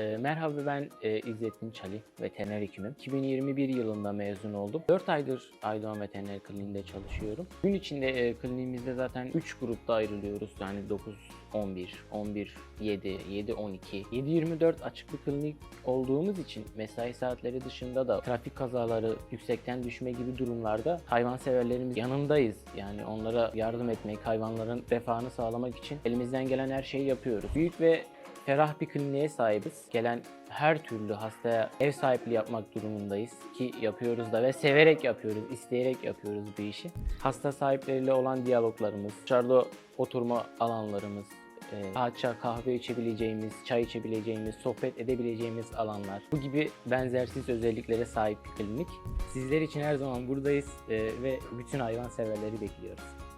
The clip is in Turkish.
Ee, merhaba ben e, İzzettin Çali, veteriner hekimim. 2021 yılında mezun oldum. 4 aydır Aydoğan Veteriner Kliniğinde çalışıyorum. Gün içinde e, kliniğimizde zaten 3 grupta ayrılıyoruz. Yani 9 11, 11, 7, 7, 12, 7, 24 açık bir klinik olduğumuz için mesai saatleri dışında da trafik kazaları, yüksekten düşme gibi durumlarda hayvanseverlerimiz yanındayız. Yani onlara yardım etmek, hayvanların refahını sağlamak için elimizden gelen her şeyi yapıyoruz. Büyük ve ferah bir kliniğe sahibiz. Gelen her türlü hastaya ev sahipliği yapmak durumundayız ki yapıyoruz da ve severek yapıyoruz, isteyerek yapıyoruz bu işi. Hasta sahipleriyle olan diyaloglarımız, dışarıda oturma alanlarımız, e, rahatça kahve içebileceğimiz, çay içebileceğimiz, sohbet edebileceğimiz alanlar. Bu gibi benzersiz özelliklere sahip bir klinik. Sizler için her zaman buradayız e, ve bütün hayvan severleri bekliyoruz.